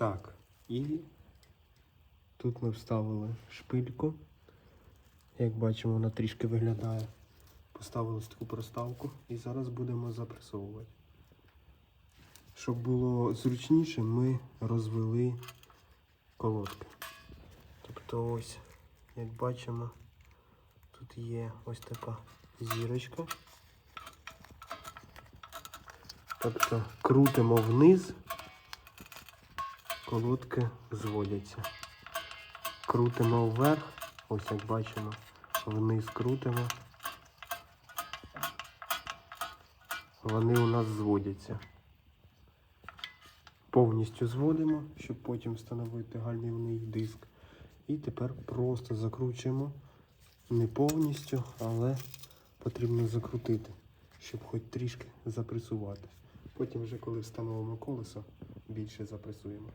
Так, і тут ми вставили шпильку. Як бачимо, вона трішки виглядає. Поставили таку проставку і зараз будемо запресовувати. Щоб було зручніше, ми розвели колодки. Тобто ось, як бачимо, тут є ось така зірочка. Тобто крутимо вниз, колодки зводяться. Крутимо вверх, ось як бачимо, вниз крутимо. Вони у нас зводяться. Повністю зводимо, щоб потім встановити гальмівний диск. І тепер просто закручуємо не повністю, але потрібно закрутити, щоб хоч трішки запресувати. Потім вже коли встановимо колесо, більше запресуємо.